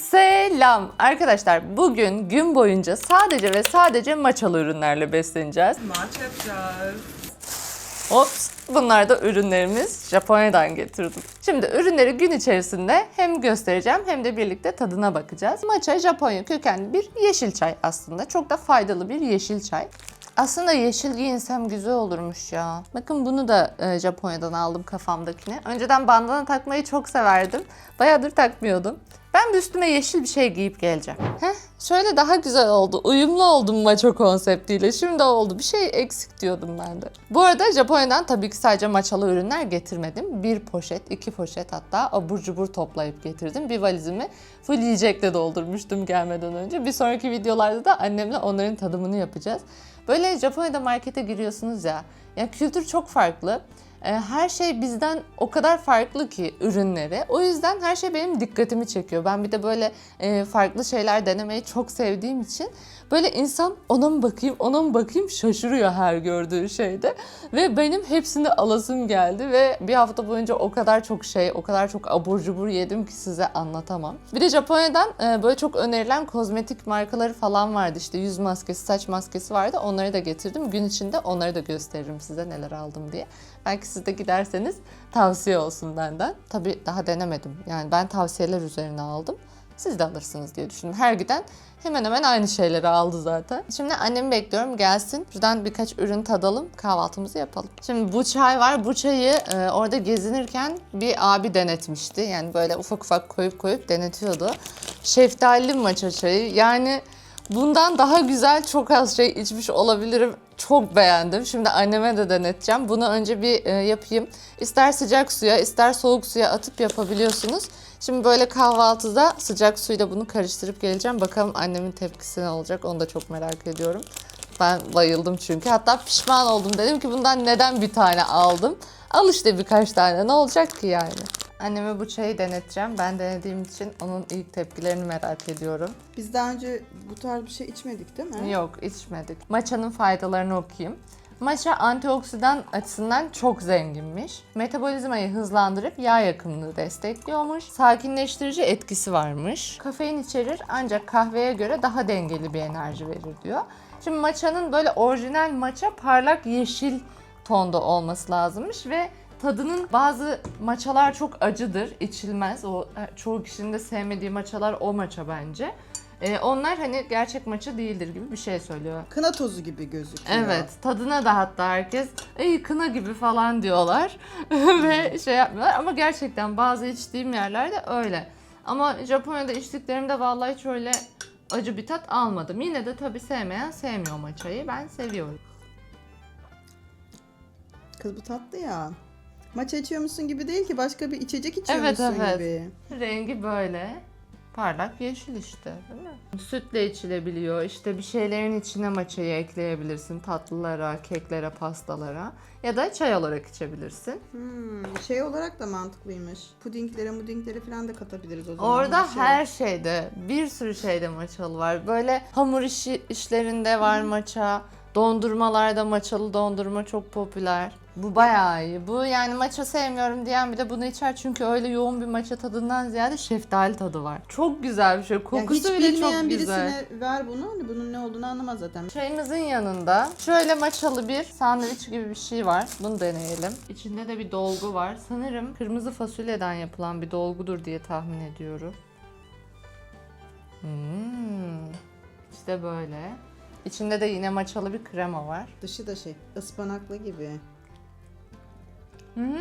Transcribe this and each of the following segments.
Selam arkadaşlar. Bugün gün boyunca sadece ve sadece maçalı ürünlerle besleneceğiz. Maç yapacağız. Ops. Bunlar da ürünlerimiz. Japonya'dan getirdim. Şimdi ürünleri gün içerisinde hem göstereceğim hem de birlikte tadına bakacağız. Matcha Japonya kökenli bir yeşil çay aslında. Çok da faydalı bir yeşil çay. Aslında yeşil giyinsem güzel olurmuş ya. Bakın bunu da e, Japonya'dan aldım kafamdakini. Önceden bandana takmayı çok severdim. Bayağıdır takmıyordum. Ben bir üstüme yeşil bir şey giyip geleceğim. Heh, şöyle daha güzel oldu. Uyumlu oldum maço konseptiyle. Şimdi oldu. Bir şey eksik diyordum ben de. Bu arada Japonya'dan tabii ki sadece maçalı ürünler getirmedim. Bir poşet, iki poşet hatta abur cubur toplayıp getirdim. Bir valizimi full yiyecekle doldurmuştum gelmeden önce. Bir sonraki videolarda da annemle onların tadımını yapacağız. Böyle Japonya'da markete giriyorsunuz ya. Ya kültür çok farklı. E, Her şey bizden o kadar farklı ki ürünleri. O yüzden her şey benim dikkatimi çekiyor. Ben bir de böyle e, farklı şeyler denemeyi çok sevdiğim için böyle insan ona mı bakayım ona mı bakayım şaşırıyor her gördüğü şeyde. Ve benim hepsini alasım geldi ve bir hafta boyunca o kadar çok şey, o kadar çok abur cubur yedim ki size anlatamam. Bir de Japonya'dan e, böyle çok önerilen kozmetik markaları falan vardı. İşte yüz maskesi, saç maskesi vardı. Onları da getirdim. Gün içinde onları da gösteririm size neler aldım diye. Belki siz de giderseniz tavsiye olsun benden. Tabii daha denemedim. Yani ben tavsiyeler üzerine aldım. Siz de alırsınız diye düşündüm. Her giden hemen hemen aynı şeyleri aldı zaten. Şimdi annemi bekliyorum gelsin. Şuradan birkaç ürün tadalım. Kahvaltımızı yapalım. Şimdi bu çay var. Bu çayı e, orada gezinirken bir abi denetmişti. Yani böyle ufak ufak koyup koyup denetiyordu. Şeftali maça çayı. Yani Bundan daha güzel çok az şey içmiş olabilirim. Çok beğendim. Şimdi anneme de deneteceğim. Bunu önce bir e, yapayım. İster sıcak suya, ister soğuk suya atıp yapabiliyorsunuz. Şimdi böyle kahvaltıda sıcak suyla bunu karıştırıp geleceğim. Bakalım annemin tepkisi ne olacak onu da çok merak ediyorum. Ben bayıldım çünkü. Hatta pişman oldum. Dedim ki bundan neden bir tane aldım? Al işte birkaç tane. Ne olacak ki yani? Anneme bu çayı deneteceğim. Ben denediğim için onun ilk tepkilerini merak ediyorum. Biz daha önce bu tarz bir şey içmedik değil mi? Yok içmedik. Matcha'nın faydalarını okuyayım. Matcha antioksidan açısından çok zenginmiş. Metabolizmayı hızlandırıp yağ yakımını destekliyormuş. Sakinleştirici etkisi varmış. Kafein içerir ancak kahveye göre daha dengeli bir enerji verir diyor. Şimdi matcha'nın böyle orijinal matcha parlak yeşil tonda olması lazımmış ve tadının bazı maçalar çok acıdır, içilmez. O e, çoğu kişinin de sevmediği maçalar o maça bence. Ee, onlar hani gerçek maça değildir gibi bir şey söylüyor. Kına tozu gibi gözüküyor. Evet, tadına da hatta herkes ey kına gibi falan diyorlar ve şey yapmıyorlar ama gerçekten bazı içtiğim yerlerde öyle. Ama Japonya'da içtiklerimde vallahi hiç öyle acı bir tat almadım. Yine de tabii sevmeyen sevmiyor maçayı. Ben seviyorum. Kız bu tatlı ya. Maça içiyormuşsun gibi değil ki başka bir içecek Evet, içiyormuşsun evet. gibi. Rengi böyle. Parlak yeşil işte değil mi? Sütle içilebiliyor. İşte bir şeylerin içine maçayı ekleyebilirsin. Tatlılara, keklere, pastalara. Ya da çay olarak içebilirsin. Hmm, şey olarak da mantıklıymış. Pudinglere mudinglere falan da katabiliriz o zaman. Orada Şey- her şeyde, bir sürü şeyde maçalı var. Böyle hamur işi işlerinde var maça. Dondurmalarda maçalı dondurma çok popüler. Bu bayağı iyi. Bu yani maça sevmiyorum diyen bir de bunu içer çünkü öyle yoğun bir maça tadından ziyade şeftali tadı var. Çok güzel bir şey. Yani Kokusu hiç bile bilmeyen çok birisine güzel. ver bunu. Hani bunun ne olduğunu anlamaz zaten. Çayımızın yanında şöyle maçalı bir sandviç gibi bir şey var. Bunu deneyelim. İçinde de bir dolgu var. Sanırım kırmızı fasulyeden yapılan bir dolgudur diye tahmin ediyorum. Hmm. İşte böyle. İçinde de yine maçalı bir krema var. Dışı da şey ıspanaklı gibi. Hı hı.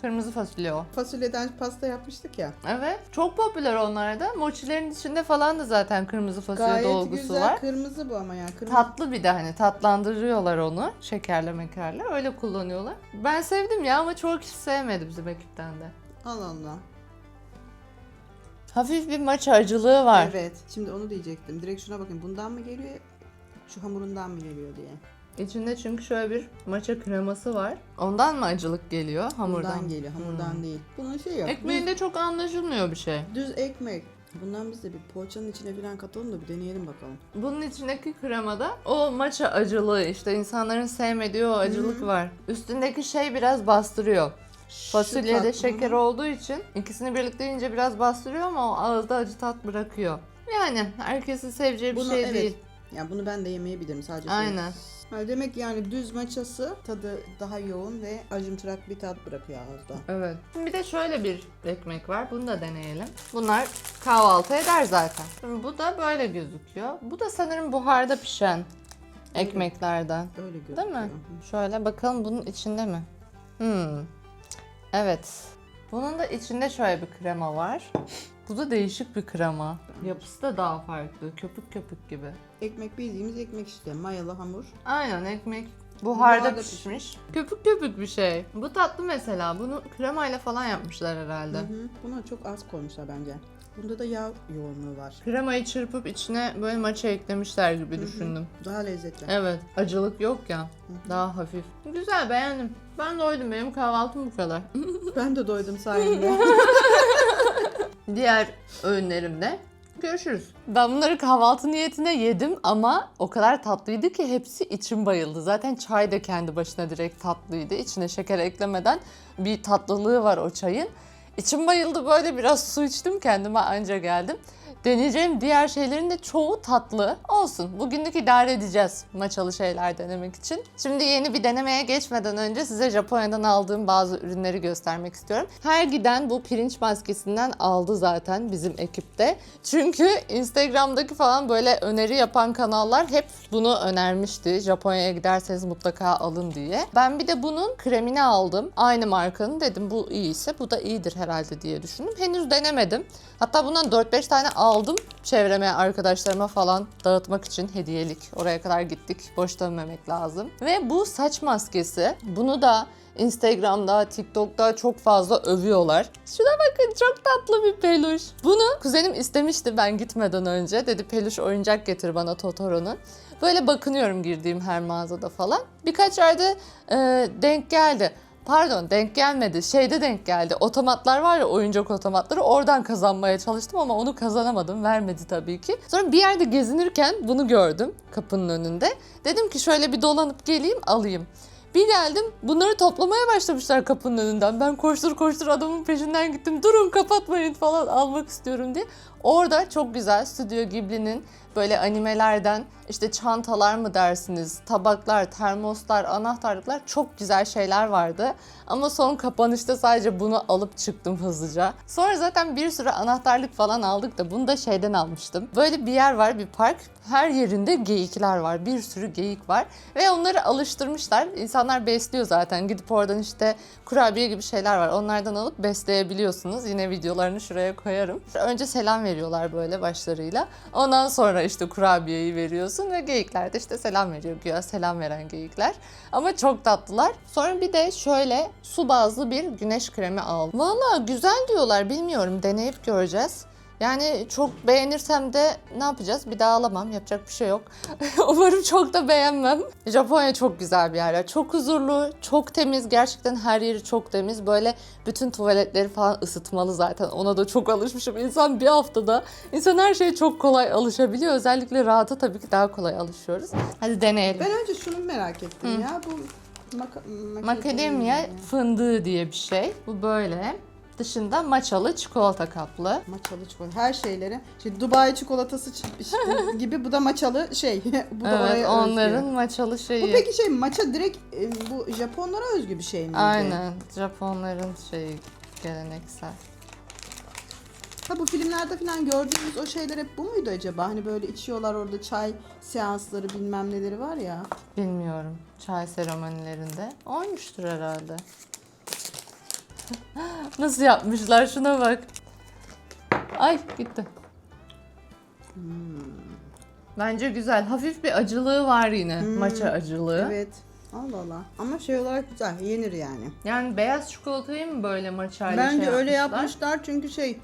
Kırmızı fasulye o. Fasulyeden pasta yapmıştık ya. Evet. Çok popüler onlar da. Mochilerin içinde falan da zaten kırmızı fasulye Gayet dolgusu güzel var. kırmızı bu ama ya. Kırmızı. Tatlı bir de hani tatlandırıyorlar onu. Şekerle mekerle öyle kullanıyorlar. Ben sevdim ya ama çoğu kişi sevmedi bizim ekipten de. Allah Allah. Hafif bir maça acılığı var. Evet. Şimdi onu diyecektim. Direkt şuna bakın. Bundan mı geliyor? Şu hamurundan mı geliyor diye. İçinde çünkü şöyle bir maça kreması var. Ondan mı acılık geliyor hamurdan? Bundan geliyor. Hamurdan Hmm. değil. Bunun şey yok. Ekmeğinde çok anlaşılmıyor bir şey. Düz, düz ekmek. Bundan biz de bir poğaçanın içine falan katalım da bir deneyelim bakalım. Bunun içindeki kremada o maça acılığı işte insanların sevmediği o acılık var. Üstündeki şey biraz bastırıyor. Fasulye de tat- şeker Hı hı. olduğu için ikisini birlikte yiyince biraz bastırıyor ama o ağızda acı tat bırakıyor. Yani herkesin seveceği bir Bunu şey evet. değil. Ya bunu ben de yemeyebilirim sadece. şey. Aynen. Ha, demek yani düz maçası tadı daha yoğun ve acımtırak bir tat bırakıyor ağızda. Evet. Şimdi bir de şöyle bir ekmek var. Bunu da deneyelim. Bunlar kahvaltı eder zaten. Şimdi bu da böyle gözüküyor. Bu da sanırım buharda pişen ekmeklerden. Öyle gözüküyor. Değil mi? Şöyle bakalım bunun içinde mi? Hmm. Evet. Bunun da içinde şöyle bir krema var. Bu da değişik bir krema. Yapısı da daha farklı. Köpük köpük gibi. Ekmek bildiğimiz ekmek işte. Mayalı hamur. Aynen ekmek buharda, Buharda pişmiş. Köpük köpük bir şey. Bu tatlı mesela. Bunu kremayla falan yapmışlar herhalde. Hı hı. Buna çok az koymuşlar bence. Bunda da yağ yoğunluğu var. Kremayı çırpıp içine böyle maça eklemişler gibi düşündüm. Daha lezzetli. Evet. Acılık yok ya. Daha hafif. Güzel beğendim. Ben doydum. Benim kahvaltım bu kadar. Ben de doydum sayende. Diğer öğünlerimde görüşürüz. Ben bunları kahvaltı niyetine yedim ama o kadar tatlıydı ki hepsi içim bayıldı. Zaten çay da kendi başına direkt tatlıydı. İçine şeker eklemeden bir tatlılığı var o çayın. İçim bayıldı böyle biraz su içtim kendime anca geldim. Deneyeceğim diğer şeylerin de çoğu tatlı. Olsun bugünlük idare edeceğiz maçalı şeyler denemek için. Şimdi yeni bir denemeye geçmeden önce size Japonya'dan aldığım bazı ürünleri göstermek istiyorum. Her giden bu pirinç maskesinden aldı zaten bizim ekipte. Çünkü Instagram'daki falan böyle öneri yapan kanallar hep bunu önermişti. Japonya'ya giderseniz mutlaka alın diye. Ben bir de bunun kremini aldım. Aynı markanın dedim bu iyiyse bu da iyidir herhalde diye düşündüm. Henüz denemedim. Hatta bundan 4-5 tane aldım çevreme, arkadaşlarıma falan dağıtmak için hediyelik. Oraya kadar gittik. Boş dönmemek lazım. Ve bu saç maskesi. Bunu da Instagram'da, TikTok'ta çok fazla övüyorlar. Şuna bakın çok tatlı bir peluş. Bunu kuzenim istemişti ben gitmeden önce. Dedi peluş oyuncak getir bana Totoro'nun. Böyle bakınıyorum girdiğim her mağazada falan. Birkaç yerde e, denk geldi. Pardon denk gelmedi. Şeyde denk geldi. Otomatlar var ya oyuncak otomatları. Oradan kazanmaya çalıştım ama onu kazanamadım. Vermedi tabii ki. Sonra bir yerde gezinirken bunu gördüm kapının önünde. Dedim ki şöyle bir dolanıp geleyim alayım. Bir geldim bunları toplamaya başlamışlar kapının önünden. Ben koştur koştur adamın peşinden gittim. Durun kapatmayın falan almak istiyorum diye. Orada çok güzel Stüdyo Ghibli'nin böyle animelerden işte çantalar mı dersiniz, tabaklar, termoslar, anahtarlıklar çok güzel şeyler vardı. Ama son kapanışta sadece bunu alıp çıktım hızlıca. Sonra zaten bir sürü anahtarlık falan aldık da bunu da şeyden almıştım. Böyle bir yer var bir park. Her yerinde geyikler var. Bir sürü geyik var. Ve onları alıştırmışlar. İnsanlar besliyor zaten. Gidip oradan işte kurabiye gibi şeyler var. Onlardan alıp besleyebiliyorsunuz. Yine videolarını şuraya koyarım. Önce selam veriyorlar böyle başlarıyla. Ondan sonra işte kurabiyeyi veriyorsun ve geyikler de işte selam veriyor. Güya selam veren geyikler. Ama çok tatlılar. Sonra bir de şöyle su bazlı bir güneş kremi aldım. Valla güzel diyorlar bilmiyorum deneyip göreceğiz. Yani çok beğenirsem de ne yapacağız? Bir daha alamam. Yapacak bir şey yok. Umarım çok da beğenmem. Japonya çok güzel bir yer. Çok huzurlu, çok temiz. Gerçekten her yeri çok temiz. Böyle bütün tuvaletleri falan ısıtmalı zaten. Ona da çok alışmışım. İnsan bir haftada, insan her şeye çok kolay alışabiliyor. Özellikle rahata tabii ki daha kolay alışıyoruz. Hadi deneyelim. ben önce şunu merak ettim ya. Bu maka- Macadamia fındığı diye bir şey. Bu böyle. Dışında maçalı çikolata kaplı. Maçalı çikolata. Her şeyleri. Şimdi Dubai çikolatası çi- gibi bu da maçalı şey. bu da Evet, oraya onların özgü. maçalı şeyi. Bu peki şey maça direkt e, bu Japonlara özgü bir şey miydi? Aynen. Japonların şeyi geleneksel. Ha bu filmlerde falan gördüğümüz o şeyler hep bu muydu acaba? Hani böyle içiyorlar orada çay seansları bilmem neleri var ya. Bilmiyorum. Çay seremonilerinde. Olmuştur herhalde. Nasıl yapmışlar? Şuna bak. Ay gitti. Bence güzel. Hafif bir acılığı var yine. Maça acılığı. Evet. Allah Allah. Ama şey olarak güzel. Yenir yani. Yani beyaz çikolatayı mı böyle maçayla Bence şey öyle yapmışlar? yapmışlar çünkü şey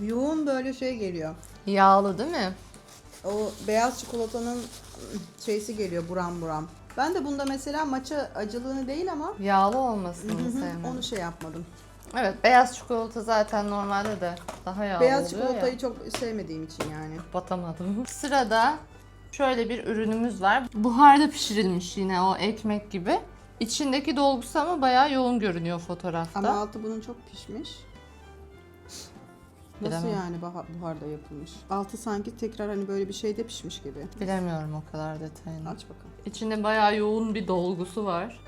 yoğun böyle şey geliyor. Yağlı değil mi? O beyaz çikolatanın şeysi geliyor buram buram. Ben de bunda mesela maça acılığını değil ama Yağlı olmasını sevmem. onu şey yapmadım. Evet beyaz çikolata zaten normalde de daha yağlı Beyaz oluyor çikolatayı ya. çok sevmediğim için yani. Batamadım. Sırada şöyle bir ürünümüz var. Buharda pişirilmiş yine o ekmek gibi. İçindeki dolgusu ama bayağı yoğun görünüyor fotoğrafta. Ama altı bunun çok pişmiş. Nasıl Bilemem. yani baha- buharda yapılmış? Altı sanki tekrar hani böyle bir şeyde pişmiş gibi. Bilemiyorum o kadar detayını. Aç bakalım. İçinde bayağı yoğun bir dolgusu var.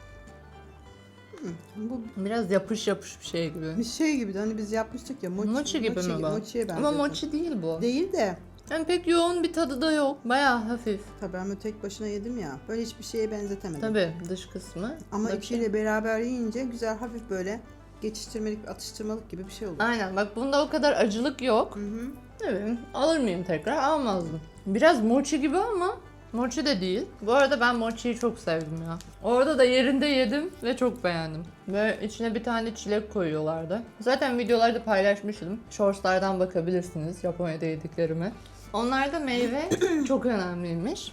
Bu Biraz yapış yapış bir şey gibi. bir şey gibi de hani biz yapmıştık ya mochi. Mochi gibi mi bu? Mochi'ye Ama benziyor. mochi değil bu. Değil de Yani pek yoğun bir tadı da yok. Bayağı hafif. tabii ben böyle tek başına yedim ya. Böyle hiçbir şeye benzetemedim. Tabii dış kısmı. Ama Bakayım. içiyle beraber yiyince güzel hafif böyle geçiştirmelik, atıştırmalık gibi bir şey oldu. Aynen bak bunda o kadar acılık yok. Hı hı. Evet alır mıyım tekrar? Almazdım. Biraz mochi gibi ama mochi de değil. Bu arada ben mochiyi çok sevdim ya. Orada da yerinde yedim ve çok beğendim. Ve içine bir tane çilek koyuyorlardı. Zaten videolarda paylaşmıştım. Shortslardan bakabilirsiniz Japonya'da yediklerimi. Onlarda meyve çok önemliymiş.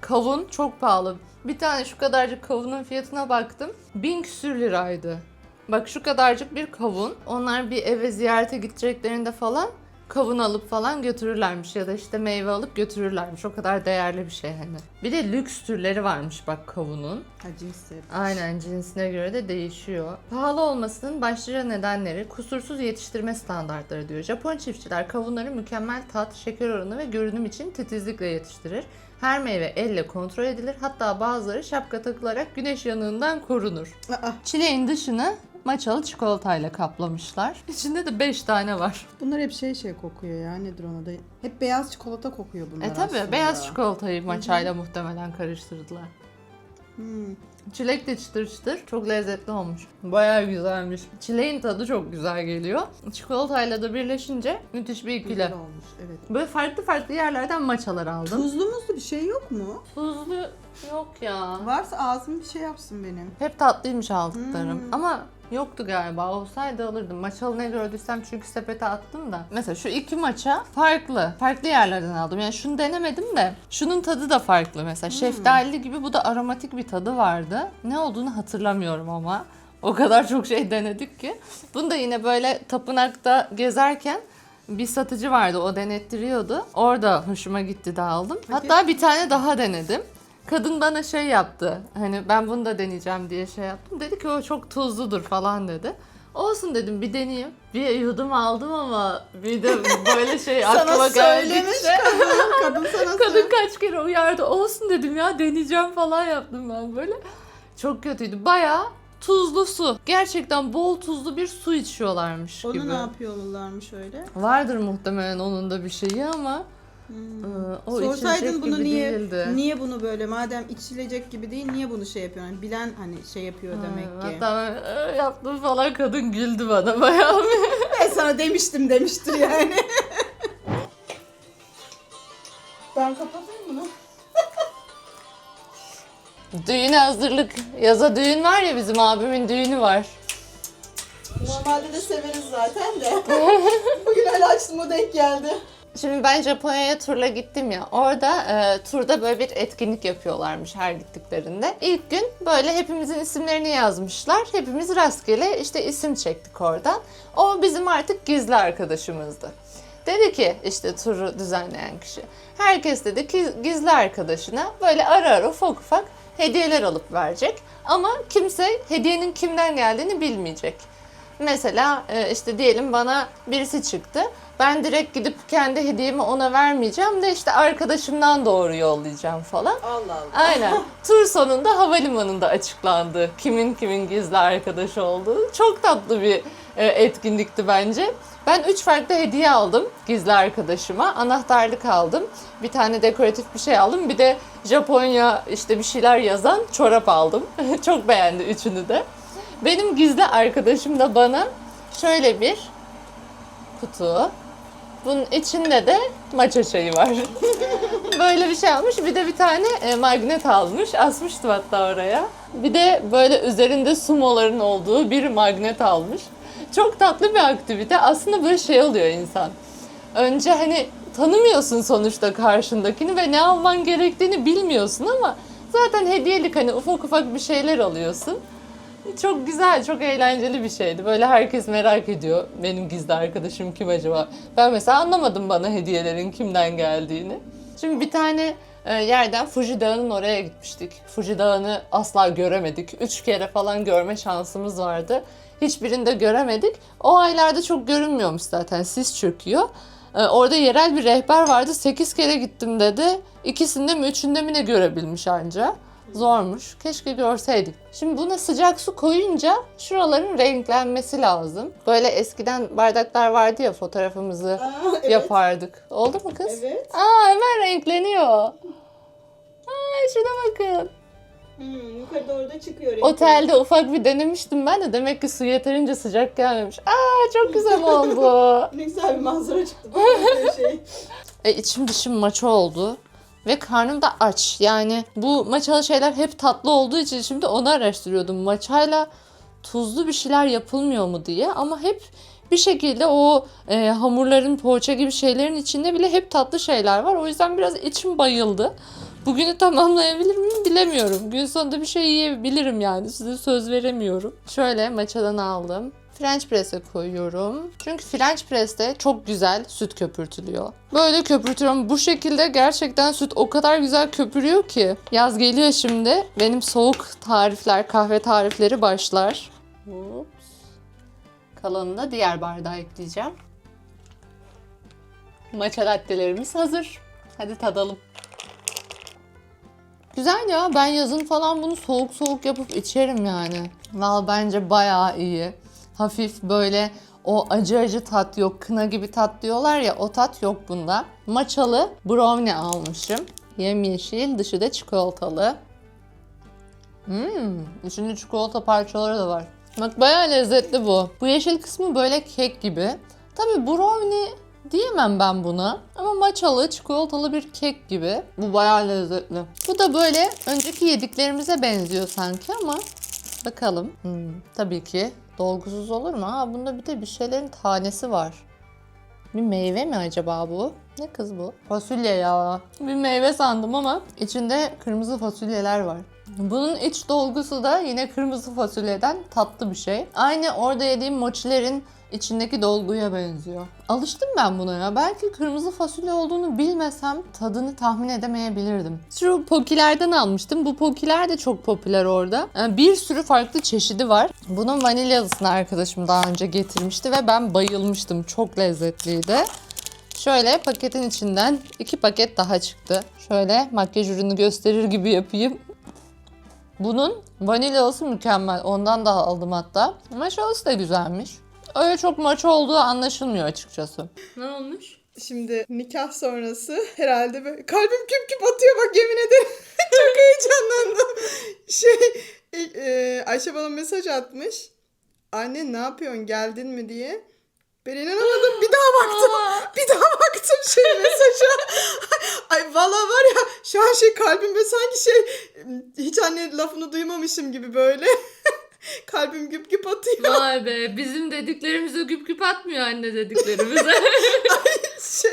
Kavun çok pahalı. Bir tane şu kadarcık kavunun fiyatına baktım. Bin küsür liraydı. Bak şu kadarcık bir kavun. Onlar bir eve ziyarete gideceklerinde falan kavun alıp falan götürürlermiş ya da işte meyve alıp götürürlermiş. O kadar değerli bir şey hani. Bir de lüks türleri varmış bak kavunun. Ha cinsi. Aynen cinsine göre de değişiyor. Pahalı olmasının başlıca nedenleri kusursuz yetiştirme standartları diyor. Japon çiftçiler kavunları mükemmel tat, şeker oranı ve görünüm için titizlikle yetiştirir. Her meyve elle kontrol edilir. Hatta bazıları şapka takılarak güneş yanığından korunur. Aa, Çileğin dışını maçalı çikolatayla kaplamışlar. İçinde de 5 tane var. bunlar hep şey şey kokuyor ya nedir ona da. Hep beyaz çikolata kokuyor bunlar E tabi aslında. beyaz çikolatayı maçayla muhtemelen karıştırdılar. Hmm. Çilek de çıtır çıtır. Çok lezzetli olmuş. Bayağı güzelmiş. Çileğin tadı çok güzel geliyor. Çikolatayla da birleşince müthiş bir ikili. Güzel olmuş evet. Böyle farklı farklı yerlerden maçalar aldım. Tuzlu muzlu bir şey yok mu? Tuzlu yok ya. Varsa ağzım bir şey yapsın benim. Hep tatlıymış aldıklarım. Hmm. Ama yoktu galiba. Olsaydı alırdım. Maçalı ne gördüysem çünkü sepete attım da. Mesela şu iki maça farklı. Farklı yerlerden aldım. Yani şunu denemedim de. Şunun tadı da farklı mesela. Şeftali gibi bu da aromatik bir tadı vardı. Ne olduğunu hatırlamıyorum ama. O kadar çok şey denedik ki. Bunu da yine böyle tapınakta gezerken bir satıcı vardı o denettiriyordu. Orada hoşuma gitti de aldım. Hatta bir tane daha denedim. Kadın bana şey yaptı. Hani ben bunu da deneyeceğim diye şey yaptım. Dedi ki o çok tuzludur falan dedi. Olsun dedim bir deneyeyim. Bir yudum aldım ama bir de böyle şey aklıma söylemiş geldikçe. Kadın sana Kadın kaç kere uyardı. Olsun dedim ya deneyeceğim falan yaptım ben böyle. Çok kötüydü. Bayağı tuzlu su. Gerçekten bol tuzlu bir su içiyorlarmış Onu gibi. ne yapıyorlarmış öyle? Vardır muhtemelen onun da bir şeyi ama Hmm. e, o Sorsaydın bunu gibi niye değildi. niye bunu böyle madem içilecek gibi değil niye bunu şey yapıyor? Yani bilen hani şey yapıyor demek Ha, ki. Hatta "Ee," yaptım falan kadın güldü bana bayağı. Ben sana demiştim demiştir yani. ben kapatayım bunu. Düğüne hazırlık. Yaza düğün var ya bizim abimin düğünü var. Normalde de severiz zaten de. Bugün öyle açtım o denk geldi. Şimdi ben Japonya'ya turla gittim ya. Orada e, turda böyle bir etkinlik yapıyorlarmış her gittiklerinde. İlk gün böyle hepimizin isimlerini yazmışlar. Hepimiz rastgele işte isim çektik oradan. O bizim artık gizli arkadaşımızdı. Dedi ki işte turu düzenleyen kişi. Herkes dedi ki gizli arkadaşına böyle ara ara ufak ufak hediyeler alıp verecek. Ama kimse hediyenin kimden geldiğini bilmeyecek. Mesela e, işte diyelim bana birisi çıktı. Ben direkt gidip kendi hediyemi ona vermeyeceğim de işte arkadaşımdan doğru yollayacağım falan. Allah Allah. Aynen. Tur sonunda havalimanında açıklandı kimin kimin gizli arkadaş olduğu. Çok tatlı bir e, etkinlikti bence. Ben üç farklı hediye aldım gizli arkadaşıma. Anahtarlık aldım. Bir tane dekoratif bir şey aldım. Bir de Japonya işte bir şeyler yazan çorap aldım. Çok beğendi üçünü de. Benim gizli arkadaşım da bana şöyle bir kutu. Bunun içinde de maça çayı var. böyle bir şey almış. Bir de bir tane e, magnet almış. Asmıştım hatta oraya. Bir de böyle üzerinde sumoların olduğu bir magnet almış. Çok tatlı bir aktivite. Aslında böyle şey oluyor insan. Önce hani tanımıyorsun sonuçta karşındakini ve ne alman gerektiğini bilmiyorsun ama zaten hediyelik hani ufak ufak bir şeyler alıyorsun. Çok güzel, çok eğlenceli bir şeydi. Böyle herkes merak ediyor. Benim gizli arkadaşım kim acaba? Ben mesela anlamadım bana hediyelerin kimden geldiğini. Şimdi bir tane e, yerden Fuji Dağı'nın oraya gitmiştik. Fuji Dağı'nı asla göremedik. Üç kere falan görme şansımız vardı. Hiçbirini de göremedik. O aylarda çok görünmüyormuş zaten. Sis çöküyor. E, orada yerel bir rehber vardı. 8 kere gittim dedi. İkisinde mi üçünde mi ne görebilmiş anca. Zormuş. Keşke görseydik. Şimdi buna sıcak su koyunca şuraların renklenmesi lazım. Böyle eskiden bardaklar vardı ya fotoğrafımızı Aa, evet. yapardık. Oldu mu kız? Evet. Aa hemen renkleniyor. Ay şuna bakın. Hmm, yukarıda orada çıkıyor. Otelde ufak bir denemiştim ben de demek ki su yeterince sıcak gelmemiş. Aa çok güzel oldu. Ne güzel bir manzara çıktı. Böyle şey. e, içim dışım maça oldu. Ve karnım da aç. Yani bu maçalı şeyler hep tatlı olduğu için şimdi onu araştırıyordum. Maçayla tuzlu bir şeyler yapılmıyor mu diye. Ama hep bir şekilde o e, hamurların poğaça gibi şeylerin içinde bile hep tatlı şeyler var. O yüzden biraz içim bayıldı. Bugünü tamamlayabilir miyim bilemiyorum. Gün sonunda bir şey yiyebilirim yani. Size söz veremiyorum. Şöyle maçadan aldım. French press'e koyuyorum. Çünkü French press'te çok güzel süt köpürtülüyor. Böyle köpürtüyorum. Bu şekilde gerçekten süt o kadar güzel köpürüyor ki. Yaz geliyor şimdi. Benim soğuk tarifler, kahve tarifleri başlar. Ups. Kalanını da diğer bardağa ekleyeceğim. Matcha latte'lerimiz hazır. Hadi tadalım. Güzel ya. Ben yazın falan bunu soğuk soğuk yapıp içerim yani. Valla bence bayağı iyi. Hafif böyle o acı acı tat yok. Kına gibi tat diyorlar ya o tat yok bunda. Maçalı brownie almışım. Yemyeşil dışı da çikolatalı. Hmm, içinde çikolata parçaları da var. Bak bayağı lezzetli bu. Bu yeşil kısmı böyle kek gibi. Tabii brownie diyemem ben buna. Ama matchalı, çikolatalı bir kek gibi. Bu bayağı lezzetli. Bu da böyle önceki yediklerimize benziyor sanki ama bakalım. Hmm, tabii ki dolgusuz olur mu? Aa, bunda bir de bir şeylerin tanesi var. Bir meyve mi acaba bu? Ne kız bu? Fasulye ya. Bir meyve sandım ama içinde kırmızı fasulyeler var. Bunun iç dolgusu da yine kırmızı fasulyeden tatlı bir şey. Aynı orada yediğim mochilerin içindeki dolguya benziyor. Alıştım ben buna ya. Belki kırmızı fasulye olduğunu bilmesem tadını tahmin edemeyebilirdim. Şu pokilerden almıştım. Bu pokiler de çok popüler orada. Yani bir sürü farklı çeşidi var. Bunun vanilyalısını arkadaşım daha önce getirmişti ve ben bayılmıştım. Çok lezzetliydi. Şöyle paketin içinden iki paket daha çıktı. Şöyle makyaj ürünü gösterir gibi yapayım. Bunun vanilyalısı mükemmel. Ondan da aldım hatta. Maşalısı da güzelmiş. Öyle çok maç olduğu anlaşılmıyor açıkçası. Ne olmuş? Şimdi nikah sonrası herhalde böyle kalbim küp küp atıyor bak yemin ederim. Çok heyecanlandım. Şey e, e, Ayşe bana mesaj atmış. Anne ne yapıyorsun geldin mi diye. Ben inanamadım bir daha baktım. bir daha baktım şey mesaja. Ay valla var ya şu an şey kalbimde sanki şey hiç anne lafını duymamışım gibi böyle. kalbim güp güp atıyor. Vay be bizim dediklerimize güp güp atmıyor anne dediklerimize. şey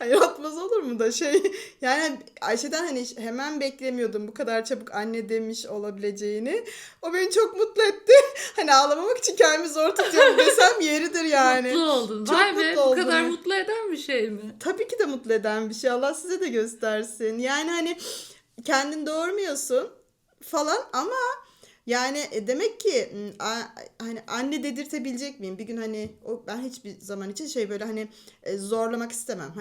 hayır atmaz olur mu da şey yani Ayşe'den hani hemen beklemiyordum bu kadar çabuk anne demiş olabileceğini. O beni çok mutlu etti. Hani ağlamamak için kendimi zor tutuyorum desem yeridir yani. mutlu oldun. Çok Vay be mutlu bu oldum. kadar mutlu eden bir şey mi? Tabii ki de mutlu eden bir şey. Allah size de göstersin. Yani hani kendin doğurmuyorsun falan ama yani e, demek ki hani anne dedirtebilecek miyim? Bir gün hani o ben hiçbir zaman için şey böyle hani e, zorlamak istemem.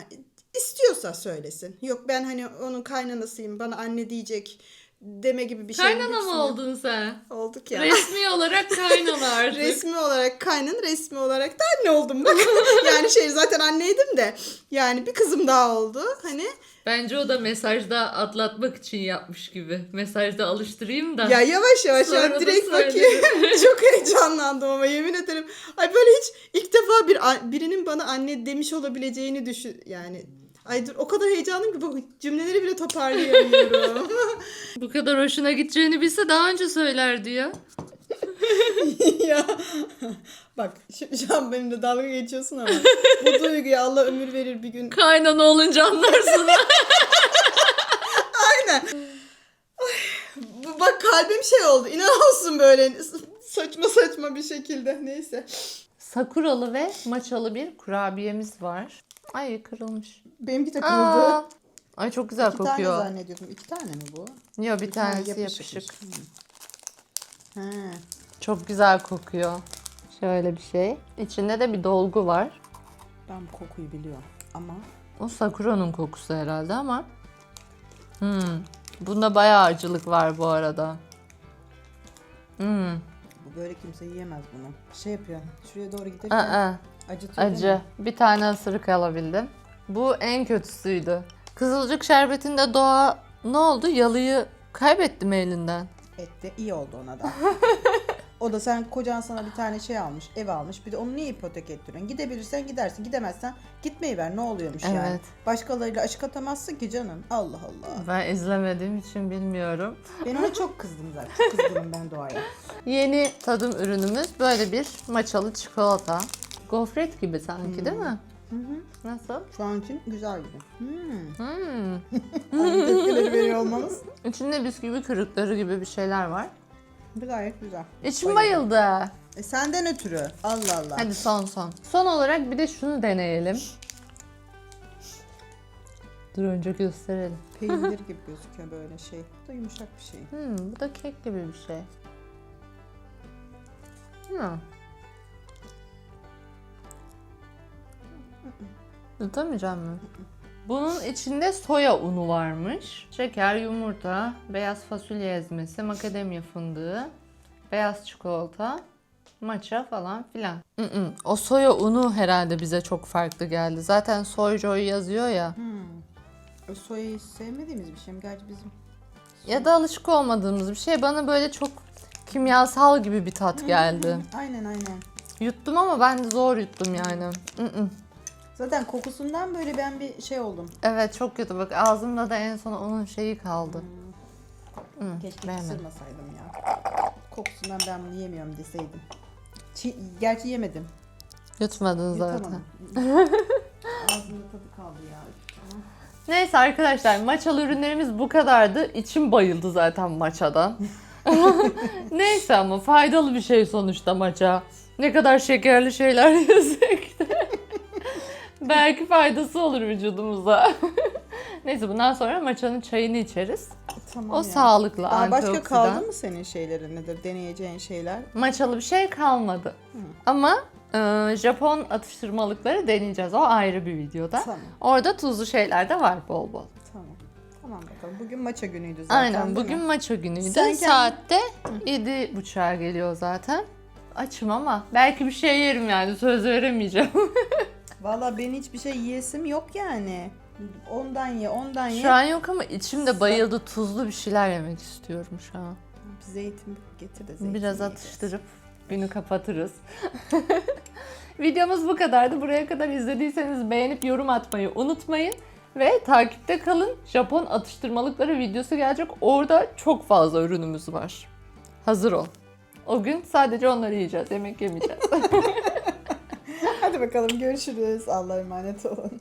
İstiyorsa söylesin. Yok ben hani onun kaynanasıyım bana anne diyecek deme gibi bir şey. Kaynana mı oldun sen? Olduk ya. Resmi olarak kaynana artık. Resmi olarak kaynın, resmi olarak da anne oldum bak. yani şey zaten anneydim de. Yani bir kızım daha oldu. Hani Bence o da mesajda atlatmak için yapmış gibi. Mesajda alıştırayım da. ya yavaş yavaş Sonra ya direkt bakayım. Çok heyecanlandım ama yemin ederim. Ay böyle hiç ilk defa bir birinin bana anne demiş olabileceğini düşün yani. Ay dur o kadar heyecanlıyım ki bu cümleleri bile toparlayamıyorum. Bu kadar hoşuna gideceğini bilse daha önce söylerdi ya. ya bak şu, şu an benimle dalga geçiyorsun ama bu duyguya Allah ömür verir bir gün Kaynana olunca anlarsın. Aynen. Ay, bu- bak kalbim şey oldu. İnan olsun böyle saçma saçma bir şekilde. Neyse. Sakuralı ve maçalı bir kurabiyemiz var. Ay kırılmış. Benimki de kırıldı. Aa, Ay çok güzel İki tane kokuyor. zannediyordum. İki tane mi bu? Yok bir Bir tane tanesi yapışıkmış. yapışık. Hmm. He. Çok güzel kokuyor. Şöyle bir şey. İçinde de bir dolgu var. Ben bu kokuyu biliyorum. Ama O Sakura'nın kokusu herhalde ama. Hmm. Bunda bayağı acılık var bu arada. Hmm. bu böyle kimse yiyemez bunu. Şey yapıyor. Şuraya doğru Aa, acıtıyor değil acı. mi? Bir tane ısırık alabildim. Bu en kötüsüydü. Kızılcık şerbetinde doğa ne oldu? Yalıyı kaybetti mi elinden? Etti. iyi oldu ona da. o da sen kocan sana bir tane şey almış, ev almış. Bir de onu niye ipotek ettiriyorsun? Gidebilirsen gidersin, gidemezsen gitmeyi ver. Ne oluyormuş yani? Evet. Başkalarıyla aşık atamazsın ki canım. Allah Allah. Ben izlemediğim için bilmiyorum. Ben ona çok kızdım zaten. Çok kızgınım ben Doğa'ya. Yeni tadım ürünümüz böyle bir maçalı çikolata. Gofret gibi sanki değil mi? Hı hı. Nasıl? Şu an için güzel gibi. Hmm. Hmm. Aynı tepkileri veriyor olmanız. İçinde bisküvi kırıkları gibi bir şeyler var. Gayet güzel. İçim bayıldı. E senden ötürü. Allah Allah. Hadi son son. Son olarak bir de şunu deneyelim. Dur önce gösterelim. Peynir gibi gözüküyor böyle şey. Bu da yumuşak bir şey. Hmm, bu da kek gibi bir şey. Hmm. Tutamayacağım mı? Bunun içinde soya unu varmış. Şeker, yumurta, beyaz fasulye ezmesi, makademya fındığı, beyaz çikolata, matcha falan filan. Mm-mm. O soya unu herhalde bize çok farklı geldi. Zaten soy joy yazıyor ya. Hmm. O soyayı hiç sevmediğimiz bir şey mi? Gerçi bizim Ya da alışık olmadığımız bir şey. Bana böyle çok kimyasal gibi bir tat geldi. Aynen aynen. Yuttum ama ben zor yuttum yani. Mm-mm. Zaten kokusundan böyle ben bir şey oldum. Evet çok kötü bak ağzımda da en son onun şeyi kaldı. Hı, Keşke beğenmedim. ısırmasaydım ya. Kokusundan ben bunu yemiyorum deseydim. Çi- Gerçi yemedim. Yutmadın zaten. Yutamadım. Ağzımda tadı kaldı ya. Neyse arkadaşlar maçalı ürünlerimiz bu kadardı. İçim bayıldı zaten maçadan. Neyse ama faydalı bir şey sonuçta maça. Ne kadar şekerli şeyler yesek. Belki faydası olur vücudumuza. Neyse bundan sonra maçanın çayını içeriz. Tamam O ya. sağlıklı, Daha başka kaldı mı senin şeylerin nedir? Deneyeceğin şeyler. Maçalı bir şey kalmadı. Ama e, Japon atıştırmalıkları deneyeceğiz. O ayrı bir videoda. Tamam. Orada tuzlu şeyler de var bol bol. Tamam. Tamam bakalım. Bugün maça günüydü zaten. Aynen bugün mi? maça günüydü. Sen Saatte yedi buçuğa geliyor zaten. Açım ama belki bir şey yerim yani söz veremeyeceğim. Valla benim hiçbir şey yiyesim yok yani. Ondan ye, ondan ye. şu an yok ama içimde bayıldı tuzlu bir şeyler yemek istiyorum şu an. Bir zeytin getir de zeytin Biraz yiyeceğiz. atıştırıp günü kapatırız. Videomuz bu kadardı. Buraya kadar izlediyseniz beğenip yorum atmayı unutmayın. Ve takipte kalın. Japon atıştırmalıkları videosu gelecek. Orada çok fazla ürünümüz var. Hazır ol. O gün sadece onları yiyeceğiz. Yemek yemeyeceğiz. Hadi bakalım görüşürüz. Allah'a emanet olun.